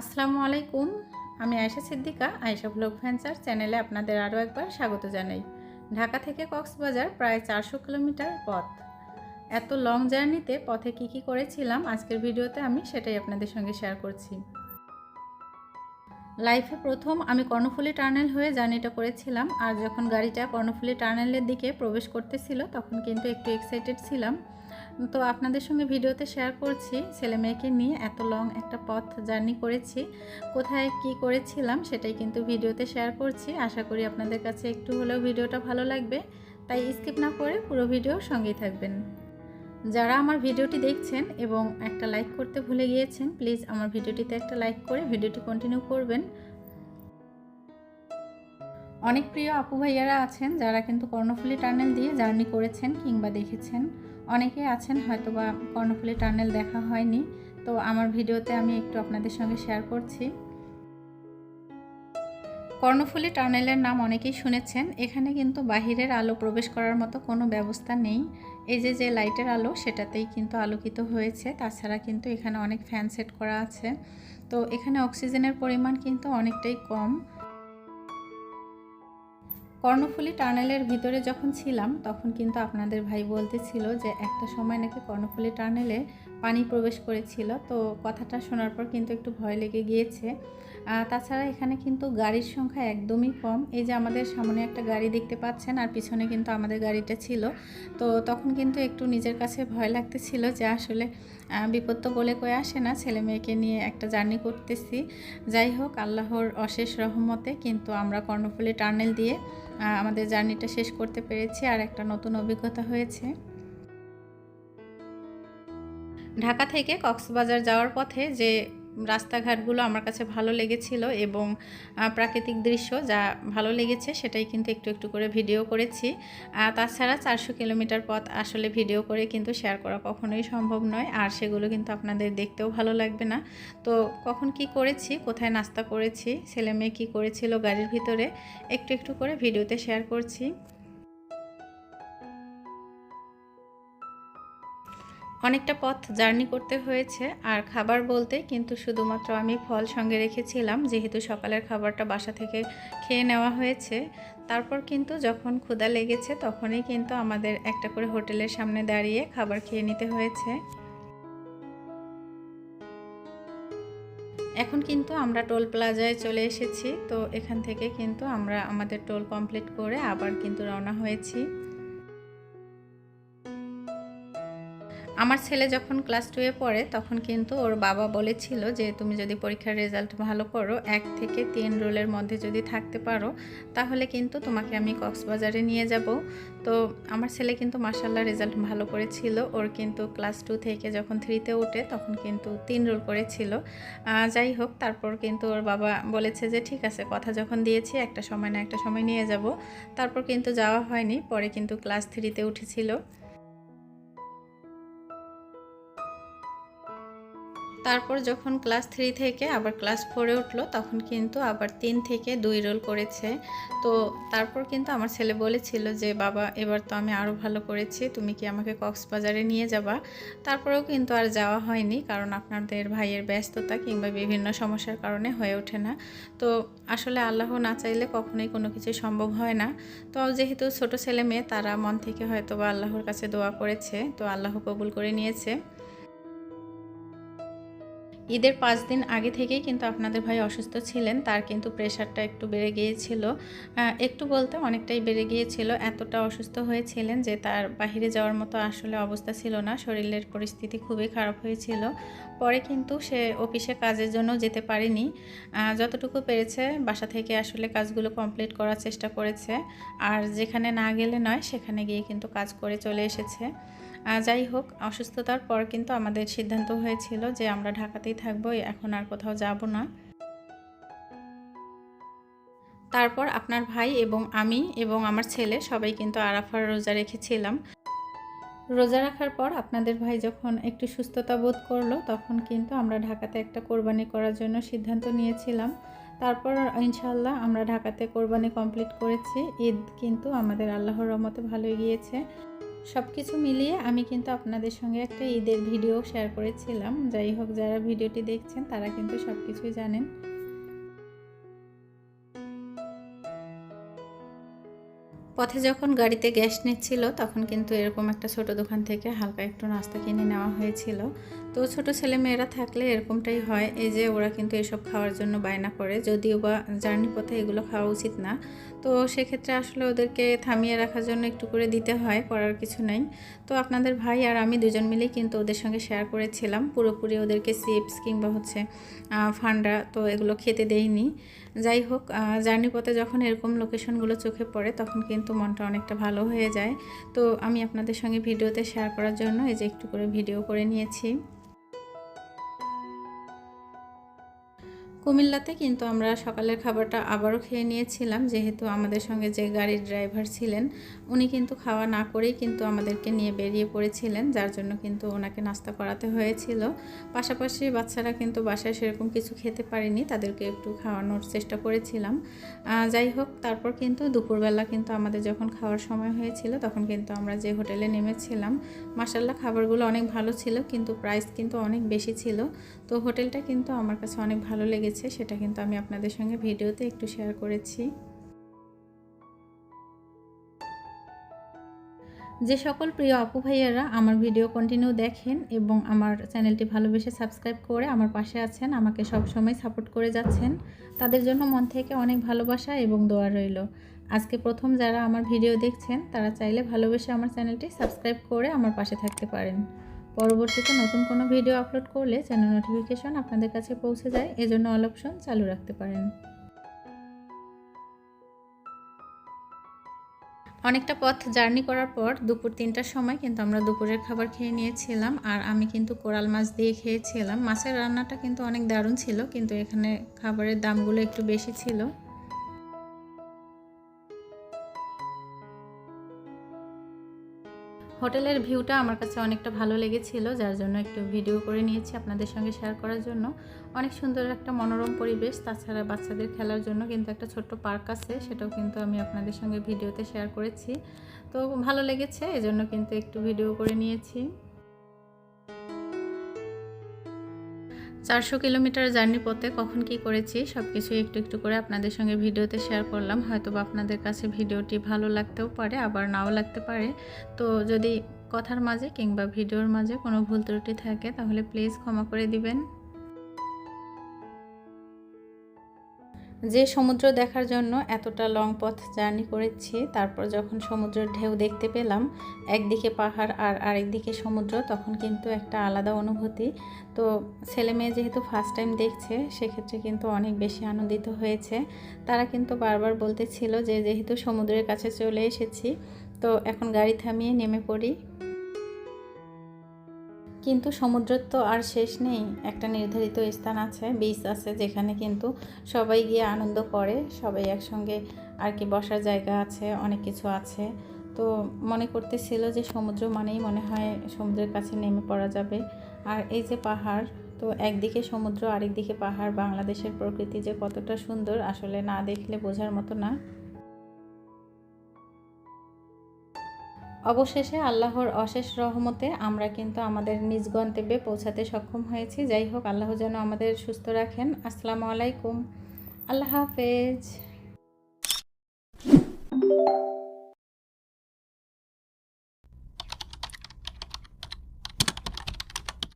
আসসালামু আলাইকুম, আমি আয়েশা সিদ্দিকা, আয়েশা ব্লগ ভেঞ্চার চ্যানেলে আপনাদের আরও একবার স্বাগত জানাই। ঢাকা থেকে কক্সবাজার প্রায় চারশো কিলোমিটার পথ। এত লং জার্নিতে পথে কি কি করেছিলাম আজকের ভিডিওতে আমি সেটাই আপনাদের সঙ্গে শেয়ার করছি। লাইফে প্রথম আমি কর্ণফুলী টার্নেল হয়ে জার্নিটা করেছিলাম, আর যখন গাড়িটা কর্ণফুলী টার্নেলের দিকে প্রবেশ করতেছিল তখন কিন্তু একটু এক্সাইটেড ছিলাম। তো আপনাদের সঙ্গে ভিডিওতে শেয়ার করছি, ছেলে মেয়েকে নিয়ে এত লং একটা পথ জার্নি করেছি, কোথায় কি করেছিলাম সেটাই কিন্তু ভিডিওতে শেয়ার করছি। আশা করি আপনাদের কাছে একটু হলেও ভিডিওটা ভালো লাগবে, তাই স্কিপ না করে পুরো ভিডিও সঙ্গেই থাকবেন। যারা আমার ভিডিওটি দেখছেন এবং একটা লাইক করতে ভুলে গিয়েছেন প্লিজ আমার ভিডিওটিতে একটা লাইক করে ভিডিওটি কন্টিনিউ করবেন। অনেক প্রিয় আপু ভাইয়ারা আছেন, যারা কিন্তু কর্ণফুলী টার্নেল দিয়ে জার্নি করেছেন কিংবা দেখেছেন। অনেকে আছেন হয়তো বা কর্ণফুলী টার্নেল দেখা হয়নি, তো আমার ভিডিওতে আমি একটু আপনাদের সঙ্গে শেয়ার করছি। কর্ণফুলী টার্নেলের নাম অনেকেই শুনেছেন, এখানে কিন্তু বাহিরের আলো প্রবেশ করার মতো কোনো ব্যবস্থা নেই। এই যে যে লাইটের আলো, সেটাতেই কিন্তু আলোকিত হয়েছে, তাছাড়া কিন্তু এখানে অনেক ফ্যান সেট করা আছে। তো এখানে অক্সিজেনের পরিমাণ কিন্তু অনেকটাই কম। কর্ণফুলী টার্নেলের ভিতরে যখন ছিলাম, তখন কিন্তু আপনাদের ভাই বলতেছিল যে একটা সময় নাকি কর্ণফুলী টার্নেলে পানি প্রবেশ করেছিল। তো কথাটা শোনার পর কিন্তু একটু ভয় লেগে গিয়েছে। তাছাড়া এখানে কিন্তু গাড়ির সংখ্যা একদমই কম। এই যে আমাদের সামনে একটা গাড়ি দেখতে পাচ্ছেন, আর পিছনে কিন্তু আমাদের গাড়িটা ছিল। তো তখন কিন্তু একটু নিজের কাছে ভয় লাগতেছিল যে আসলে বিপদ তো বলে কয়ে আসে না, ছেলে মেয়েকে নিয়ে একটা জার্নি করতেছি। যাই হোক, আল্লাহর অশেষ রহমতে কিন্তু আমরা কর্ণফুলী টার্নেল দিয়ে আমাদের জার্নিটা শেষ করতে পেরেছি আর একটা নতুন অভিজ্ঞতা হয়েছে। ঢাকা থেকে কক্সবাজার যাওয়ার পথে যে রাস্তাঘাটগুলো আমার কাছে ভালো লেগেছিল এবং প্রাকৃতিক দৃশ্য যা ভালো লেগেছে সেটাই কিন্তু একটু একটু করে ভিডিও করেছি। তাছাড়া চারশো কিলোমিটার পথ আসলে ভিডিও করে কিন্তু শেয়ার করা কখনোই সম্ভব নয়, আর সেগুলো কিন্তু আপনাদের দেখতেও ভালো লাগবে না। তো কখন কি করেছি, কোথায় নাস্তা করেছি ছেলে মেয়ে কী করেছিল গাড়ির ভিতরে, একটু একটু করে ভিডিওতে শেয়ার করছি। অনেকটা পথ জার্নি করতে হয়েছে, আর খাবার বলতে কিন্তু শুধুমাত্র আমি ফল সঙ্গে রেখেছিলাম, যেহেতু সকালের খাবারটা বাসা থেকে খেয়ে নেওয়া হয়েছে। তারপর কিন্তু যখন ক্ষুদা লেগেছে, তখনই কিন্তু আমাদের একটা করে হোটেলের সামনে দাঁড়িয়ে খাবার খেয়ে নিতে হয়েছে। এখন কিন্তু আমরা টোল প্লাজায় চলে এসেছি, তো এখান থেকে কিন্তু আমরা আমাদের টোল কমপ্লিট করে আবার কিন্তু রওনা হয়েছি। আমার ছেলে যখন ক্লাস টুয়ে পড়ে, তখন কিন্তু ওর বাবা বলেছিল যে, তুমি যদি পরীক্ষার রেজাল্ট ভালো করো, এক থেকে তিন রোলের মধ্যে যদি থাকতে পারো, তাহলে কিন্তু তোমাকে আমি কক্সবাজারে নিয়ে যাব। তো আমার ছেলে কিন্তু মার্শাল্লাহ রেজাল্ট ভালো করেছিল। ওর কিন্তু ক্লাস টু থেকে যখন থ্রিতে ওঠে, তখন কিন্তু তিন রোল করেছিল। যাই হোক, তারপর কিন্তু ওর বাবা বলেছে যে, ঠিক আছে, কথা যখন দিয়েছি, একটা সময় না একটা সময় নিয়ে যাব। তারপর কিন্তু যাওয়া হয়নি, পরে কিন্তু ক্লাস থ্রিতে উঠেছিল। তারপর যখন ক্লাস থ্রি থেকে আবার ক্লাস ফোরে উঠল, তখন কিন্তু আবার তিন থেকে দুই রোল করেছে। তো তারপর কিন্তু আমার ছেলে বলেছিল যে, বাবা, এবার তো আমি আরও ভালো করেছি, তুমি কি আমাকে কক্সবাজারে নিয়ে যাবা? তারপরেও কিন্তু আর যাওয়া হয়নি, কারণ আপনাদের ভাইয়ের ব্যস্ততা কিংবা বিভিন্ন সমস্যার কারণে হয়ে ওঠে না। তো আসলে আল্লাহ না চাইলে কখনোই কোনো কিছু সম্ভব হয় না। তো যেহেতু ছোট ছেলে মেয়ে, তারা মন থেকে হয়তো বা আল্লাহর কাছে দোয়া করেছে, তো আল্লাহ কবুল করে নিয়েছে। ঈদের পাঁচ দিন আগে থেকেই কিন্তু আপনাদের ভাই অসুস্থ ছিলেন, তার কিন্তু প্রেশারটা একটু বেড়ে গিয়েছিল। একটু বলতে অনেকটাই বেড়ে গিয়েছিল, এতটা অসুস্থ হয়েছিলেন যে তার বাহিরে যাওয়ার মতো আসলে অবস্থা ছিল না, শরীরের পরিস্থিতি খুবই খারাপ হয়েছিল। পরে কিন্তু সে অফিসে কাজের জন্য যেতে পারেনি। যতটুকু পেরেছে বাসা থেকে আসলে কাজগুলো কমপ্লিট করার চেষ্টা করেছে, আর যেখানে না গেলে নয়, সেখানে গিয়ে কিন্তু কাজ করে চলে এসেছে। যাই হোক, অসুস্থতার পর কিন্তু আমাদের সিদ্ধান্ত হয়েছিল যে আমরা ঢাকাতেই থাকব, এখন আর কোথাও যাব না। তারপর আপনার ভাই এবং আমি এবং আমার ছেলে সবাই কিন্তু আরাফার রোজা রেখেছিলাম। রোজা রাখার পর আপনাদের ভাই যখন একটু সুস্থতা বোধ করল, তখন কিন্তু আমরা ঢাকাতে একটা কোরবানি করার জন্য সিদ্ধান্ত নিয়েছিলাম। তারপর ইনশাল্লাহ আমরা ঢাকাতে কোরবানি কমপ্লিট করেছি। ঈদ কিন্তু আমাদের আল্লাহর রহমতে ভালোই গিয়েছে। সব কিছু মিলিয়ে আমি কিন্তু আপনাদের সঙ্গে একটা ঈদের ভিডিও শেয়ার করেছিলাম। যাই হোক, যারা ভিডিওটি দেখছেন, তারা কিন্তু সব কিছুই জানেন। পথে যখন গাড়িতে গ্যাস নিচ্ছিল, তখন কিন্তু এরকম একটা ছোট দোকান থেকে হালকা একটু নাস্তা কিনে নেওয়া হয়েছিল। তো ছোট ছেলে মেয়েরা থাকলে এরকমটাই হয়। এই যে ওরা কিন্তু এসব খাওয়ার জন্য বায়না করে। যদিও বা জার্নি পথে এগুলো খাওয়া উচিত না। তো সেক্ষেত্রে আসলে ওদেরকে থামিয়ে রাখার জন্য একটু করে দিতে হয়, করার কিছু নেই। তো আপনাদের ভাই আর আমি দুজন মিলেই কিন্তু ওদের সঙ্গে শেয়ার করেছিলাম। পুরোপুরি ওদেরকে চিপস কিংবা হচ্ছে ফান্ডা তো এগুলো খেতে দেইনি। যাই হোক জার্নি পথে যখন এরকম লোকেশনগুলো চোখে পড়ে, তখন কিন্তু মনটা অনেকটা ভালো হয়ে যায়। তো আমি আপনাদের সঙ্গে ভিডিওতে শেয়ার করার জন্য এই যে একটু করে ভিডিও করে নিয়েছি। কুমিল্লাতে কিন্তু আমরা সকালের খাবারটা আবারও খেয়ে নিয়েছিলাম। যেহেতু আমাদের সঙ্গে যে গাড়ির ড্রাইভার ছিলেন, উনি কিন্তু খাওয়া না করেই কিন্তু আমাদেরকে নিয়ে বেরিয়ে পড়েছিলেন, যার জন্য কিন্তু ওনাকে নাস্তা করাতে হয়েছিল। পাশাপাশি বাচ্চারা কিন্তু বাসায় সেরকম কিছু খেতে পারেনি, তাদেরকে একটু খাওয়ানোর চেষ্টা করেছিলাম। যাই হোক, তারপর কিন্তু দুপুরবেলা কিন্তু আমাদের যখন খাওয়ার সময় হয়েছিল, তখন কিন্তু আমরা যে হোটেলে নেমেছিলাম মাসাল্লাহ খাবারগুলো অনেক ভালো ছিল, কিন্তু প্রাইস কিন্তু অনেক বেশি ছিল। তো হোটেলটা কিন্তু আমার কাছে অনেক ভালো লেগেছে। হয়েছে, সেটা কিন্তু আমি আপনাদের সঙ্গে ভিডিওতে একটু শেয়ার করেছি। যে সকল প্রিয় আপু ভাইয়ারা আমার ভিডিও কন্টিনিউ দেখেন এবং আমার চ্যানেলটি ভালোবেসে সাবস্ক্রাইব করে আমার পাশে আছেন, আমাকে সবসময় সাপোর্ট করে যাচ্ছেন, তাদের জন্য মন থেকে অনেক ভালোবাসা এবং দোয়া রইল। আজকে প্রথম যারা আমার ভিডিও দেখছেন, তারা চাইলে ভালোবেসে আমার চ্যানেলটি সাবস্ক্রাইব করে আমার পাশে থাকতে পারেন। পরবর্তীতে নতুন কোনো ভিডিও আপলোড করলে চ্যানেল নোটিফিকেশন আপনাদের কাছে পৌঁছে যায়, এজন্য অল অপশন চালু রাখতে পারেন। অনেকটা পথ জার্নি করার পর দুপুর তিনটার সময় কিন্তু আমরা দুপুরের খাবার খেয়ে নিয়েছিলাম, আর আমি কিন্তু কোরাল মাছ দিয়ে খেয়েছিলাম। মাছের রান্নাটা কিন্তু অনেক দারুণ ছিল, কিন্তু এখানে খাবারের দামগুলো একটু বেশি ছিল। হোটেলের ভিউটা আমার কাছে অনেকটা ভালো লেগেছিল, যার জন্য একটু ভিডিও করে নিয়েছি আপনাদের সঙ্গে শেয়ার করার জন্য। অনেক সুন্দর একটা মনোরম পরিবেশ, তাছাড়া বাচ্চাদের খেলার জন্য কিন্তু একটা ছোট্ট পার্ক আছে, সেটাও কিন্তু আমি আপনাদের সঙ্গে ভিডিওতে শেয়ার করেছি। তো ভালো লেগেছে, এজন্য কিন্তু একটু ভিডিও করে নিয়েছি। চারশো কিলোমিটার জার্নি পথে কখন কি করেছি সব কিছু একটু একটু করে আপনাদের সঙ্গে ভিডিওতে শেয়ার করলাম। হয়তো বা আপনাদের কাছে ভিডিওটি ভালো লাগতেও পারে, আবার নাও লাগতে পারে। তো যদি কথার মাঝে কিংবা ভিডিওর মাঝে কোনো ভুল ত্রুটি থাকে, তাহলে প্লিজ ক্ষমা করে দিবেন। যে সমুদ্র দেখার জন্য এতটা লং পথ জার্নি করেছি, তারপর যখন সমুদ্রের ঢেউ দেখতে পেলাম, একদিকে পাহাড় আর আরেকদিকে সমুদ্র, তখন কিন্তু একটা আলাদা অনুভূতি। তো ছেলে মেয়ে যেহেতু ফার্স্ট টাইম দেখছে, সেক্ষেত্রে কিন্তু অনেক বেশি আনন্দিত হয়েছে। তারা কিন্তু বারবার বলতেছিল যে, যেহেতু সমুদ্রের কাছে চলে এসেছি, তো এখন গাড়ি থামিয়ে নেমে পড়ি। কিন্তু সমুদ্রের তো আর শেষ নেই। একটা নির্ধারিত স্থান আছে বিচ আছে, যেখানে কিন্তু সবাই গিয়ে আনন্দ করে, সবাই একসঙ্গে আর কি বসার জায়গা আছে, অনেক কিছু আছে। তো মনে করতেছিল যে সমুদ্র মানেই মনে হয় সমুদ্রের কাছে নেমে পড়া যাবে। আর এই যে পাহাড়, তো একদিকে সমুদ্র, আরেকদিকে পাহাড়, বাংলাদেশের প্রকৃতি যে কতটা সুন্দর আসলে না দেখলে বোঝার মতো না। অবশেষে আল্লাহর অশেষ রহমতে আমরা কিন্তু আমাদের নিজ গন্তব্যে পৌঁছাতে সক্ষম হয়েছি। যাই হোক, আল্লাহ যেন আমাদের সুস্থ রাখেন। আসসালামু আলাইকুম। আল্লাহ হাফেজ।